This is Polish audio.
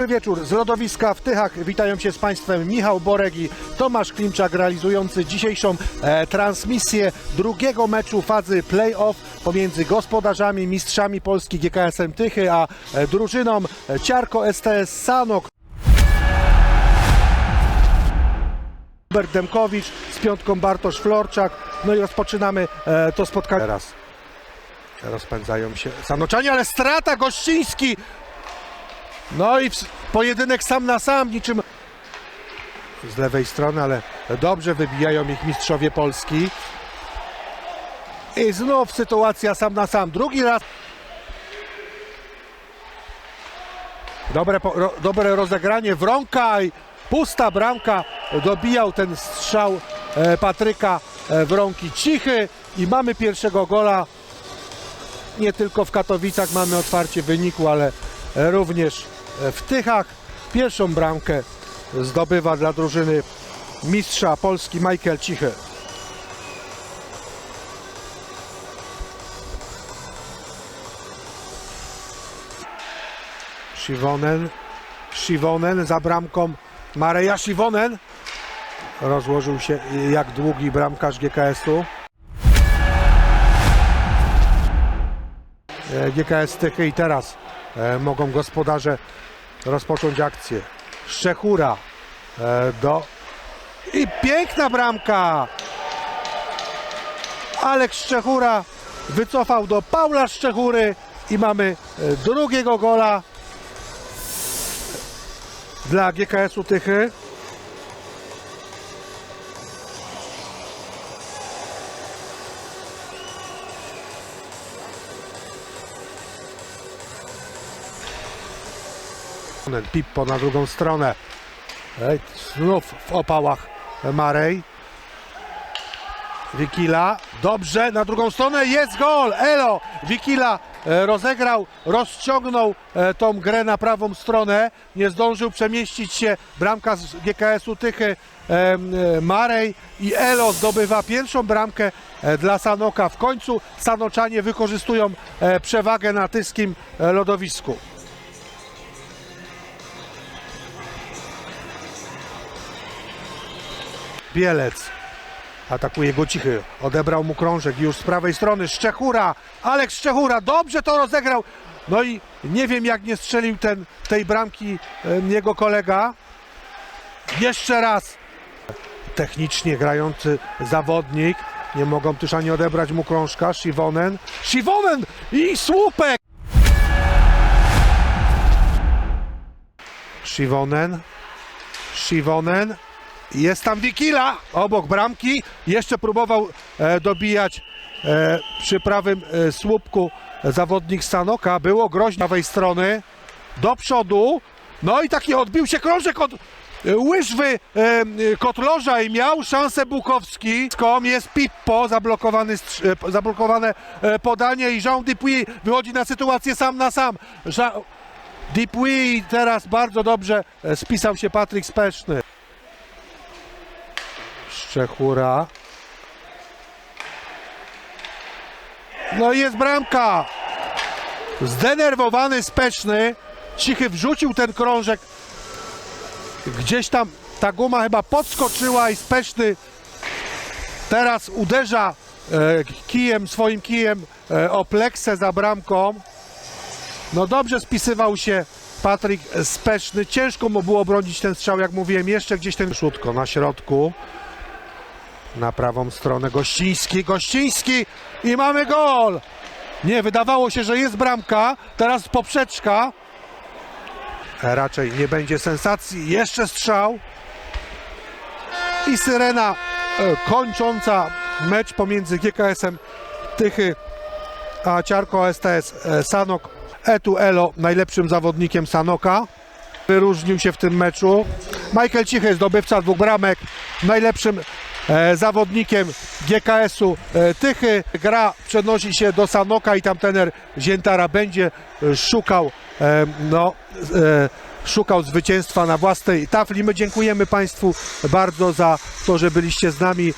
Dobry wieczór z lodowiska w Tychach. Witają się z Państwem Michał Borek i Tomasz Klimczak realizujący dzisiejszą e, transmisję drugiego meczu fazy play-off pomiędzy gospodarzami, mistrzami Polski GKS-em Tychy, a e, drużyną e, Ciarko STS Sanok. Hubert Demkowicz z piątką Bartosz Florczak. No i rozpoczynamy e, to spotkanie. Teraz rozpędzają się Sanoczani, ale strata Gościński no i pojedynek sam na sam, niczym z lewej strony, ale dobrze wybijają ich mistrzowie Polski. I znów sytuacja sam na sam. Drugi raz. Dobre, dobre rozegranie. Wronka i pusta bramka. Dobijał ten strzał e, Patryka e, Wronki Cichy. I mamy pierwszego gola. Nie tylko w Katowicach mamy otwarcie wyniku, ale również w Tychach. Pierwszą bramkę zdobywa dla drużyny mistrza Polski Michael Cichy. Siwonen, Siwonen za bramką Mareja Siwonen. Rozłożył się jak długi bramkarz GKS-u. E, GKS Tychy i teraz e, mogą gospodarze rozpocząć akcję. Szczechura e, do i piękna bramka. Aleks Szczechura wycofał do Paula Szczechury i mamy e, drugiego gola dla GKS-u Tychy. Pippo na drugą stronę. Znów w opałach Marej. Wikila. Dobrze, na drugą stronę jest gol. Elo. Wikila e, rozegrał, rozciągnął e, tą grę na prawą stronę. Nie zdążył przemieścić się bramka z GKS-u Tychy e, Marej i Elo zdobywa pierwszą bramkę dla Sanoka. W końcu Sanoczanie wykorzystują przewagę na tyskim lodowisku. Bielec. Atakuje go cichy. Odebrał mu krążek już z prawej strony. Szczechura. Aleks Szczechura. Dobrze to rozegrał. No i nie wiem jak nie strzelił ten, tej bramki jego kolega. Jeszcze raz. Technicznie grający zawodnik. Nie mogą też ani odebrać mu krążka. Siwonen. Siwonen i słupek. Siwonen. Siwonen. Jest tam Wikila obok bramki. Jeszcze próbował e, dobijać e, przy prawym e, słupku zawodnik Sanoka. Było groźnie prawej strony. Do przodu. No i taki odbił się krążek od e, łyżwy e, e, Kotloża i miał szansę Bukowski. Skom jest Pippo, zablokowany, e, zablokowane e, podanie i Jean Dupuy wychodzi na sytuację sam na sam. Jean Dupuy teraz bardzo dobrze spisał się Patryk Speszny. Szczechura. No i jest bramka. Zdenerwowany Speczny. Cichy wrzucił ten krążek. Gdzieś tam ta guma chyba podskoczyła i Speczny teraz uderza e, kijem, swoim kijem e, o pleksę za bramką. No dobrze spisywał się Patryk Speczny. Ciężko mu było bronić ten strzał, jak mówiłem. Jeszcze gdzieś ten szutko na środku. Na prawą stronę Gościński, Gościński i mamy gol! Nie, wydawało się, że jest bramka, teraz poprzeczka. Raczej nie będzie sensacji, jeszcze strzał. I syrena e, kończąca mecz pomiędzy GKS-em Tychy a Ciarko STS e, Sanok. Etu Elo najlepszym zawodnikiem Sanoka. Wyróżnił się w tym meczu. Michael Cichy, zdobywca dwóch bramek, najlepszym zawodnikiem GKS-u e, Tychy. Gra przenosi się do Sanoka i tam trener Ziętara będzie e, szukał e, no, e, szukał zwycięstwa na własnej tafli. My dziękujemy Państwu bardzo za to, że byliście z nami.